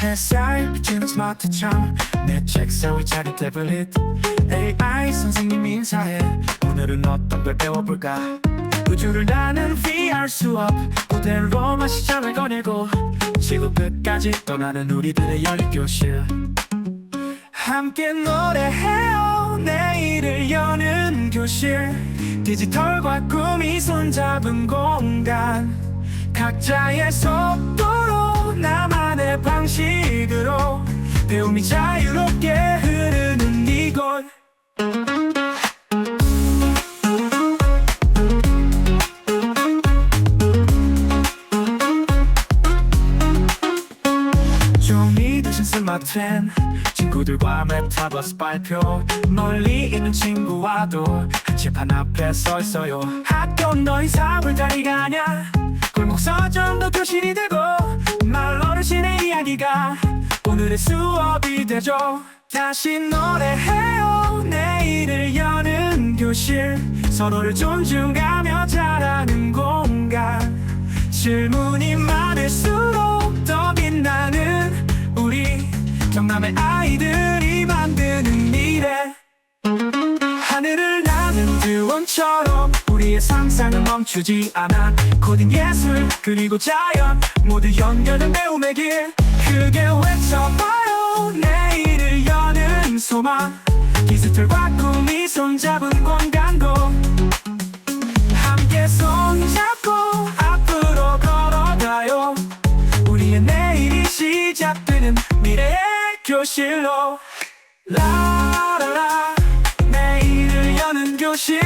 햇살 비치는 스마트참 내 책상 위자리 태블릿 AI 선생님 인사해. 오늘은 어떤 걸 배워볼까? 우주를 나는 VR 수업 그대로만 시장을 거닐고 지구 끝까지 떠나는 우리들의 열교실. 함께 노래해요. 내일을 여는 교실. 디지털과 꿈이 손잡은 공간. 각자의 나만의 방식으로 배움이 자유롭게 흐르는 이곳. 종이 대신 스마트펜 친구들과 메타버스 발표. 멀리 있는 친구와도 한칠판 앞에 서 있어요. 학교는 더 이상 불자리가 아냐 골목 서점도 교실이 어르신의 이야기가 오늘의 수업이 되죠. 다시 노래해요. 내일을 여는 교실. 서로를 존중하며 자라는 공간. 질문이 많을수록 더 빛나는 우리 경남의 아이들이 만드는 미래. 하늘을 나는 드원처럼 우리의 상상은 멈추지 않아. 코딩 예술 그리고 자연 모두 연결된 배움의 길 크게 외쳐봐요. 내일을 여는 소망. 디지털과 꿈이 손잡은 공간도. 함께 손잡고 앞으로 걸어가요. 우리의 내일이 시작되는 미래의 교실로. 라라라. 내일을 여는 교실